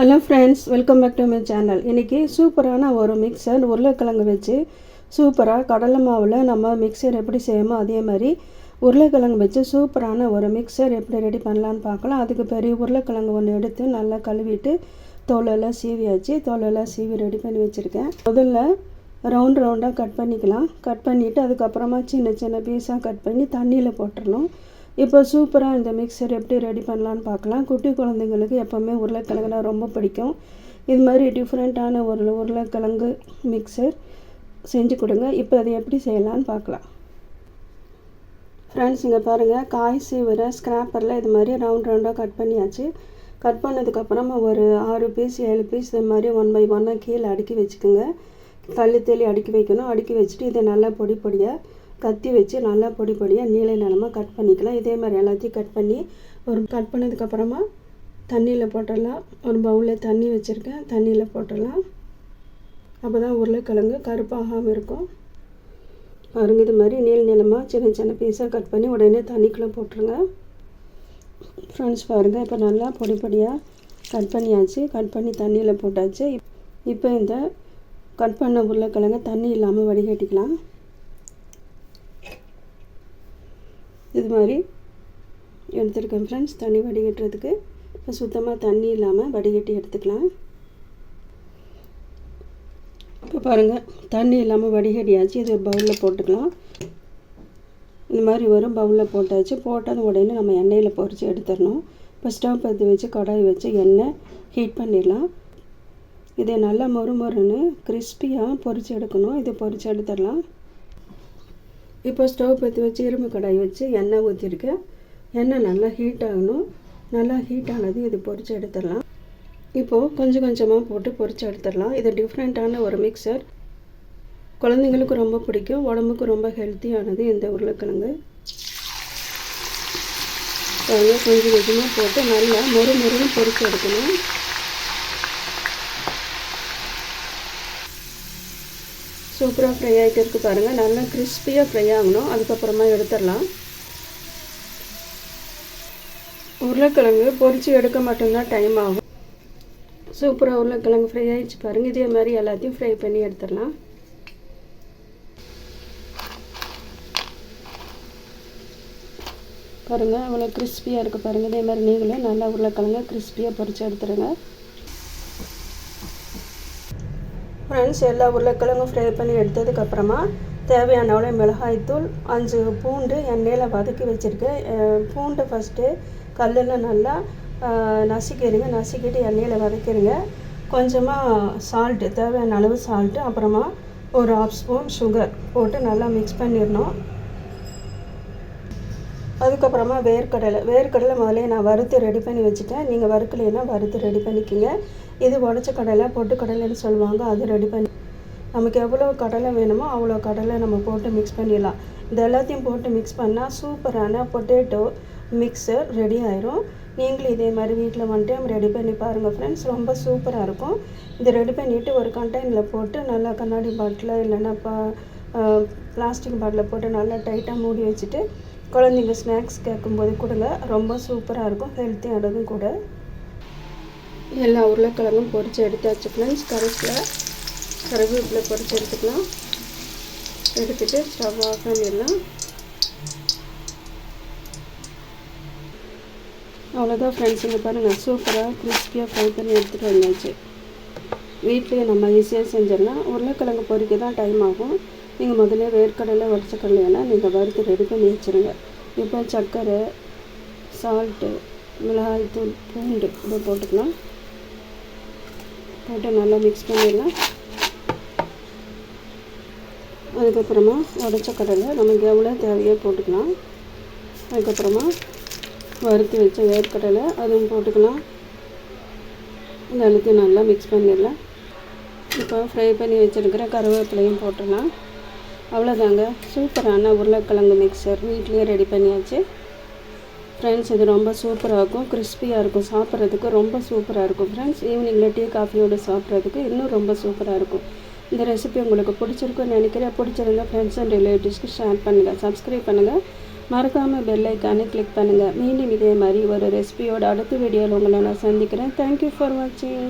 Hello friends welcome back to my channel இன்றைக்கி சூப்பரான ஒரு மிக்சர் உருளைக்கிழங்கு வச்சு சூப்பராக கடலை மாவில் நம்ம மிக்சர் எப்படி செய்யணுமோ அதே மாதிரி உருளைக்கிழங்கு வச்சு சூப்பரான ஒரு மிக்சர் எப்படி ரெடி பண்ணலான்னு பார்க்கலாம். அதுக்கு பெரிய உருளைக்கிழங்கு ஒன்று எடுத்து நல்லா கழுவிட்டு தோலெல்லாம் சீவியாச்சு. தோலெல்லாம் சீவி ரெடி பண்ணி வச்சுருக்கேன். முதல்ல ரவுண்ட் ரவுண்டாக கட் பண்ணிக்கலாம். கட் பண்ணிவிட்டு அதுக்கப்புறமா சின்ன சின்ன பீஸாக கட் பண்ணி தண்ணியில் போட்டுடணும் இப்போ சூப்பராக இந்த மிக்சர் எப்படி ரெடி பண்ணலான்னு பார்க்கலாம். குட்டி குழந்தைங்களுக்கு எப்போவுமே உருளைக்கிழங்குனா ரொம்ப பிடிக்கும். இது மாதிரி டிஃப்ரெண்ட்டான ஒரு உருளைக்கிழங்கு மிக்சர் செஞ்சு கொடுங்க. இப்போ அதை எப்படி செய்யலான்னு பார்க்கலாம். ஃப்ரெண்ட்ஸ் இங்கே பாருங்கள் காய் சீவர ஸ்க்ராப்பரில் இது மாதிரி ரவுண்ட் ரவுண்டாக கட் பண்ணியாச்சு. கட் பண்ணதுக்கப்புறமா ஒரு ஆறு பீஸ் ஏழு பீஸ் இது மாதிரி ஒன் பை ஒன்னாக கீழே அடுக்கி வச்சுக்கோங்க. தள்ளி தள்ளி அடுக்கி வைக்கணும். அடுக்கி வச்சுட்டு இதை நல்லா பொடி பொடியாக கத்தி வச்சு நல்லா பொடி பொடியாக நீள நிலமாக கட் பண்ணிக்கலாம். இதே மாதிரி எல்லாத்தையும் கட் பண்ணி ஒரு கட் பண்ணதுக்கப்புறமா தண்ணியில் போட்டுடலாம். ஒரு பவுலில் தண்ணி வச்சுருக்கேன். தண்ணியில் போட்டுடலாம். அப்போ தான் உருளைக்கிழங்கு கருப்பாகாமல் இருக்கும். பாருங்கள் இது மாதிரி நீள் நீளமாக சின்ன சின்ன பீஸாக கட் பண்ணி உடனே தண்ணிக்குள்ளே போட்டுருங்க. ஃப்ரெண்ட்ஸ் பாருங்கள் இப்போ நல்லா பொடி பொடியாக கட் பண்ணியாச்சு. கட் பண்ணி தண்ணியில் போட்டாச்சு. இப்போ இந்த கட் பண்ண உருளைக்கிழங்கு தண்ணி இல்லாமல் வடிகட்டிக்கலாம். இது மாதிரி எடுத்துருக்கேன் ஃப்ரெண்ட்ஸ் தண்ணி வடிகட்டுறதுக்கு. இப்போ சுத்தமாக தண்ணி இல்லாமல் வடிகட்டி எடுத்துக்கலாம். இப்போ பாருங்கள் தண்ணி இல்லாமல் வடிகட்டியாச்சு இது ஒரு பவுலில் போட்டுக்கலாம். இந்த மாதிரி வரும் பவுலில் போட்டாச்சு. போட்டது உடனே நம்ம எண்ணெயில் பொரித்து எடுத்துடணும். இப்போ ஸ்டவ் பற்றி வச்சு கடாய் வச்சு எண்ணெய் ஹீட் பண்ணிடலாம். இதை நல்லா மொறு மொறுன்னு கிறிஸ்பியாக பொரித்து எடுக்கணும். இதை பொரித்து எடுத்துடலாம். இப்போ ஸ்டவ் பற்றி வச்சு இரும்பு கடாய் வச்சு எண்ணெய் ஊற்றிருக்கேன் எண்ணெய் நல்லா ஹீட் ஆகணும். நல்லா ஹீட் ஆனது இது பொரித்து எடுத்துடலாம். இப்போது கொஞ்சம் கொஞ்சமாக போட்டு பொரித்து எடுத்துடலாம். இது டிஃப்ரெண்ட்டான ஒரு மிக்சர் குழந்தைங்களுக்கு ரொம்ப பிடிக்கும். உடம்புக்கு ரொம்ப ஹெல்த்தியானது இந்த உருளைக்கிழங்கு. கொஞ்சம் கொஞ்சமாக போட்டு நல்லா மொறு மொறுன்னு பொரித்து எடுக்கணும். சூப்பராக ஃப்ரை ஆகிட்டு இருக்குது பாருங்கள் நல்லா கிறிஸ்பியாக ஃப்ரை ஆகணும். அதுக்கப்புறமா எடுத்துடலாம். உருளைக்கிழங்கு பொரித்து எடுக்க மட்டும்தான் டைம் ஆகும். சூப்பராக உருளைக்கிழங்கு ஃப்ரை ஆகிடுச்சு பாருங்கள் இதே மாதிரி எல்லாத்தையும் ஃப்ரை பண்ணி எடுத்துடலாம். பாருங்கள் அவ்வளோ கிறிஸ்பியாக இருக்குது பாருங்கள் இதே மாதிரி நீங்களும் நல்லா உருளைக்கிழங்கு கிறிஸ்பியாக பொரித்து எடுத்துருங்க ஃப்ரெண்ட்ஸ் எல்லா உருளைக்கிழங்கும் ஃப்ரை பண்ணி எடுத்ததுக்கப்புறமா தேவையான அளவு மிளகாய்த்தூள் அஞ்சு பூண்டு எண்ணெயில் வதக்கி வச்சுருக்கேன் பூண்டு ஃபஸ்ட்டு கல்லில் நல்லா நசுக்கிடுங்க. நசுக்கிட்டு எண்ணெயில் வதக்கிடுங்க. கொஞ்சமாக சால்ட்டு தேவையான அளவு சால்ட்டு அப்புறமா ஒரு ஆஃப் ஸ்பூன் சுகர் போட்டு நல்லா மிக்ஸ் பண்ணிடணும். அதுக்கப்புறமா வேர்க்கடலை. வேர்க்கடலை முதல்ல நான் வறுத்து ரெடி பண்ணி வச்சுட்டேன். நீங்கள் வறுக்கலைன்னா வறுத்து ரெடி பண்ணிக்கிங்க. இது உடச்ச கடலை பொட்டு கடலைன்னு சொல்லுவாங்க அது ரெடி பண்ணி நமக்கு எவ்வளோ கடலை வேணுமோ அவ்வளோ கடலை நம்ம போட்டு மிக்ஸ் பண்ணிடலாம். இது எல்லாத்தையும் போட்டு மிக்ஸ் பண்ணால் சூப்பரான பொட்டேட்டோ மிக்சர் ரெடி ஆயிரும். நீங்களும் இதே மாதிரி வீட்டில் ஒன் டைம் ரெடி பண்ணி பாருங்கள் ஃப்ரெண்ட்ஸ் ரொம்ப சூப்பராக இருக்கும். இதை ரெடி பண்ணிவிட்டு ஒரு கண்டெய்னரில் போட்டு நல்லா கண்ணாடி பாட்டில் இல்லைன்னா பா பிளாஸ்டிக் பாட்டில் போட்டு நல்லா டைட்டாக மூடி வச்சுட்டு குழந்தைங்க ஸ்நாக்ஸ் கேட்கும்போது கொடுங்க. ரொம்ப சூப்பராக இருக்கும் ஹெல்த்தியானதும் கூட. எல்லா உருளைக்கிழங்கும் பொரித்து எடுத்தாச்சு ஃப்ரெண்ட்ஸ் கருப்பில் கருவேப்பிலை பொரித்து எடுத்துக்கலாம். எடுத்துகிட்டு ஸ்டவ் ஆஃப் பண்ணிடலாம். அவ்வளோதான் ஃப்ரெண்ட்ஸ் இங்கே பாருங்கள் சூப்பராக கிறிஸ்பியாக ஃப்ரை பண்ணி எடுத்துகிட்டு வந்தாச்சு. வீட்லேயே நம்ம ஈஸியாக செஞ்சிடலாம். உருளைக்கிழங்கு பொறிக்க தான் டைம் ஆகும். நீங்கள் முதல்ல வேர்க்கடலை உடச்ச நீங்கள் வறுத்து ரெடி பண்ணி வச்சுருங்க. இப்போ சர்க்கரை சால்ட்டு மிளகாய்த்தூள் பூண்டு இதை போட்டுக்கலாம். போட்டு நல்லா மிக்ஸ் பண்ணிடலாம். அதுக்கப்புறமா உடச்ச கடலை நமக்கு எவ்வளோ தேவையோ போட்டுக்கலாம். அதுக்கப்புறமா வறுத்து வச்ச வேர்க்கடலை அதுவும் போட்டுக்கலாம். இந்த எல்லாத்தையும் நல்லா மிக்ஸ் பண்ணிடலாம். இப்போ ஃப்ரை பண்ணி வச்சுருக்கிற கருவேப்பிலையும் போட்டுடலாம். அவ்வளோதாங்க சூப்பரான உருளைக்கிழங்கு மிக்சர் வீட்லேயே ரெடி பண்ணியாச்சு. ஃப்ரெண்ட்ஸ் இது ரொம்ப சூப்பராக இருக்கும். கிறிஸ்பியாக இருக்கும். சாப்பிட்றதுக்கு ரொம்ப சூப்பராக இருக்கும். ஃப்ரெண்ட்ஸ் ஈவினிங்கில் டீ காஃபியோடு சாப்பிட்றதுக்கு இன்னும் ரொம்ப சூப்பராக இருக்கும். இந்த ரெசிபி உங்களுக்கு பிடிச்சிருக்குன்னு நினைக்கிறேன். பிடிச்சிருந்தா ஃப்ரெண்ட்ஸ் அண்ட் ரிலேட்டிவ்ஸ்க்கு ஷேர் பண்ணுங்கள் சப்ஸ்கிரைப் பண்ணுங்கள் மறக்காமல் பெல் ஐக்கானே கிளிக் பண்ணுங்கள் மீண்டும் இதே மாதிரி ஒரு ரெசிபியோட அடுத்த வீடியோவில் உங்களை நான் சந்திக்கிறேன். தேங்க்யூ ஃபார் வாட்சிங்